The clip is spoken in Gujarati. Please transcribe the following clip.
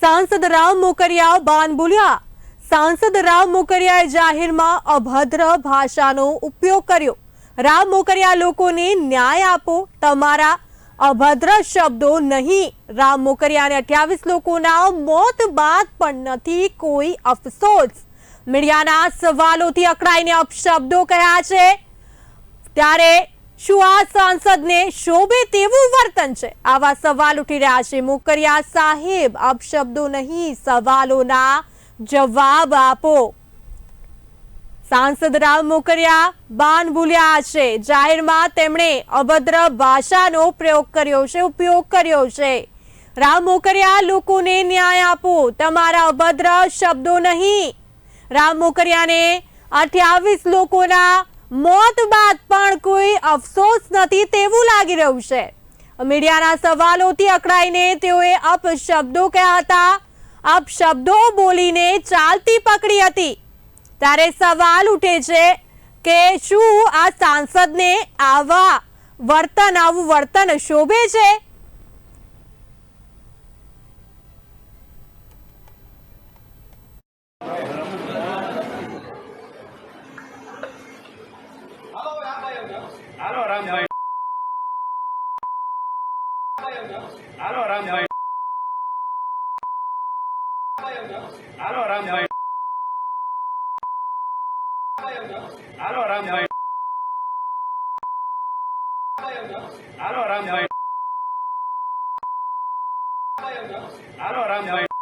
સાંસદ રામ મોકરિયા બાન બોલ્યા. સાંસદ રામ મોકરિયાએ જાહેરમાં અભદ્ર ભાષાનો ઉપયોગ કર્યો. રામ મોકરિયા, લોકોને ન્યાય આપો. તમારા અભદ્ર શબ્દો નહીં. રામ મોકરિયાને અઠ્યાવીસ લોકોના મોત બાદ પણ નથી કોઈ અફસોસ. મીડિયાના સવાલોથી અકળાઈને અપશબ્દો કહ્યા છે. ત્યારે શું આ સાંસદને શોભે તેવું વર્તન છે? આવા સવાલ ઉઠી રહ્યા છે. મોકરિયા સાહેબ અપશબ્દો નહીં, સવાલોના જવાબ આપો. સાંસદ રામ મોકરિયા બાન ભૂલ્યા છે. જાહેરમાં તેમણે અભદ્ર ભાષાનો પ્રયોગ કર્યો છે, ઉપયોગ કર્યો છે. રામ મોકરિયા, લોકોને ન્યાય આપો. તમારા અભદ્ર શબ્દો નહીં. રામ મોકરિયાને અઠ્યાવીસ લોકોના મોત બાદ પણ કોઈ અફસોસ નથી તેવું લાગી રહ્યું છે. મીડિયાના સવાલોથી અકળાઈને તેઓએ અપશબ્દો કહ્યા હતા? અપશબ્દો બોલીને ચાલતી પકડી હતી. ત્યારે સવાલ ઉઠે છે કે શું આ સાંસદને આવા વર્તન, આવું વર્તન શોભે છે? હાલો રામભાઈ. હાલો રામભાઈ. હાલો રામભાઈ. હાલો રામભાઈ. હાલો રામભાઈ. હાલો રામભાઈ.